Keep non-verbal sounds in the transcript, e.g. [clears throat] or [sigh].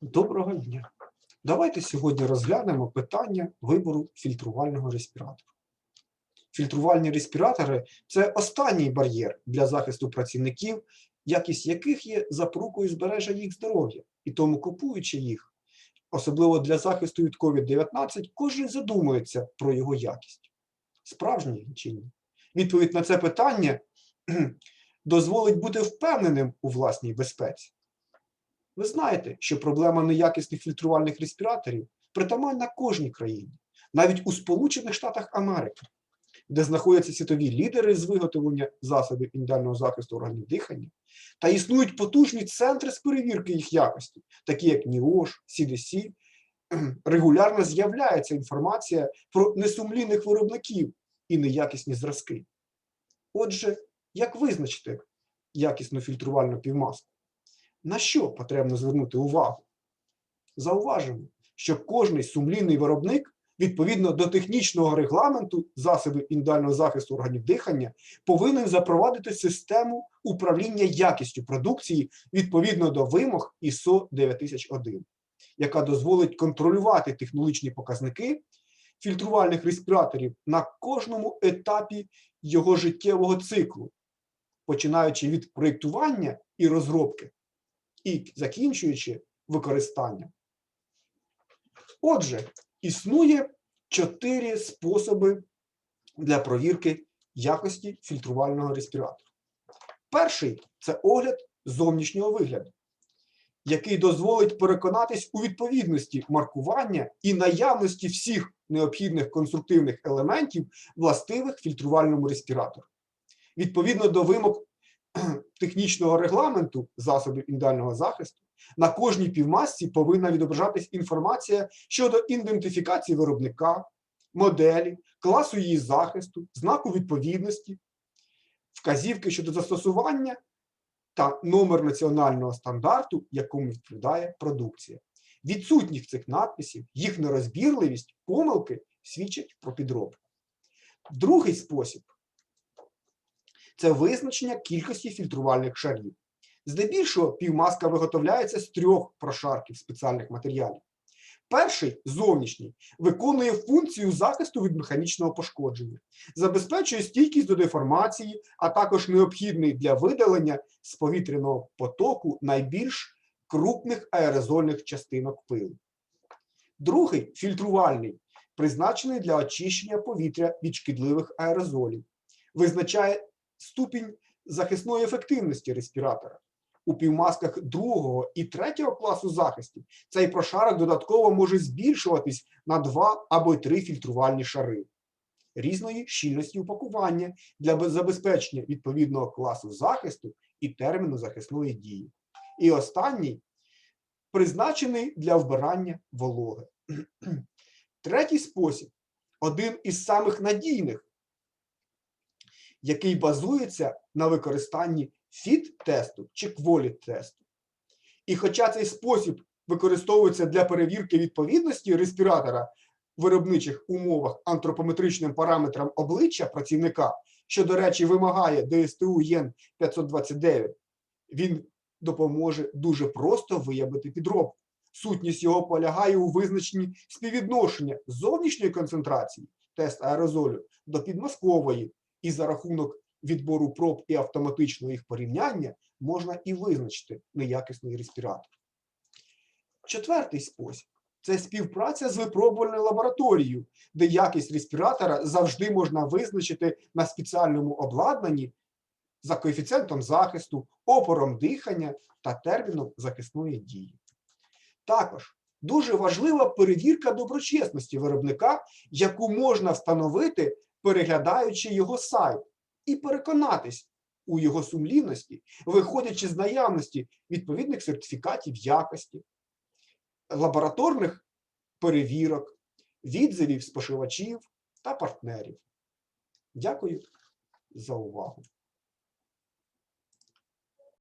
Доброго дня. Давайте сьогодні розглянемо питання вибору фільтрувального респіратора. Фільтрувальні респіратори це останній бар'єр для захисту працівників, якість яких є запорукою збереження їх здоров'я. І тому, купуючи їх, особливо для захисту від COVID-19, кожен задумується про його якість. Справжній чи ні? Відповідь на це питання [clears throat] дозволить бути впевненим у власній безпеці. Ви знаєте, що проблема неякісних фільтрувальних респіраторів притаманна кожній країні, навіть у Сполучених Штатах Америки, де знаходяться світові лідери з виготовлення засобів індивідуального захисту органів дихання, та існують потужні центри з перевірки їх якості, такі як НІОШ, CDC. [clears throat] Регулярно з'являється інформація про несумлінних виробників і неякісні зразки. Отже, як визначити якісну фільтрувальну півмаску? На що потрібно звернути увагу? Зауважимо, що кожний сумлінний виробник відповідно до технічного регламенту засобів індивідуального захисту органів дихання повинен запровадити систему управління якістю продукції відповідно до вимог ISO 9001, яка дозволить контролювати технологічні показники фільтрувальних респіраторів на кожному етапі його життєвого циклу, починаючи від проєктування і розробки і закінчуючи використання. Отже, існує чотири способи для провірки якості фільтрувального респіратора. Перший це огляд зовнішнього вигляду, який дозволить переконатись у відповідності маркування і наявності всіх необхідних конструктивних елементів, властивих фільтрувальному респіратору. Відповідно до вимог [clears throat] технічного регламенту засобів індивідуального захисту, на кожній півмасці повинна відображатись інформація щодо ідентифікації виробника, моделі, класу її захисту, знаку відповідності, вказівки щодо застосування та номер національного стандарту, якому відповідає продукція. Відсутність цих надписів, їх нерозбірливість, помилки свідчать про підробку. Другий спосіб це визначення кількості фільтрувальних шарів. Здебільшого півмаска виготовляється з трьох прошарків спеціальних матеріалів. Перший зовнішній виконує функцію захисту від механічного пошкодження, забезпечує стійкість до деформації, а також необхідний для видалення з повітряного потоку найбільш крупних аерозольних частинок пилу. Другий фільтрувальний, призначений для очищення повітря від шкідливих аерозолів, визначає ступінь захисної ефективності респіратора. У півмасках другого і третього класу захистів цей прошарок додатково може збільшуватись на два або три фільтрувальні шари різної щільності упакування для забезпечення відповідного класу захисту і терміну захисної дії. І останній призначений для вбирання вологи. [clears throat] Третій спосіб один із самих надійних який базується на використанні фіт-тесту чи кволіт-тесту. І хоча цей спосіб використовується для перевірки відповідності респіратора в виробничих умовах антропометричним параметрам обличчя працівника, що, до речі, вимагає ДСТУ ЄН 529, він допоможе дуже просто виявити підробку. Сутність його полягає у визначенні співвідношення зовнішньої концентрації, тест аерозолю, до підмазкової, і за рахунок відбору проб і автоматичного їх порівняння можна і визначити неякісний респіратор. Четвертий спосіб це співпраця з випробувальною лабораторією, де якість респіратора завжди можна визначити на спеціальному обладнанні за коефіцієнтом захисту, опором дихання та терміном захисної дії. Також дуже важлива перевірка доброчесності виробника, яку можна встановити переглядаючи його сайт, і переконатись у його сумлінності, виходячи з наявності відповідних сертифікатів якості, лабораторних перевірок, відзивів споживачів та партнерів. Дякую за увагу.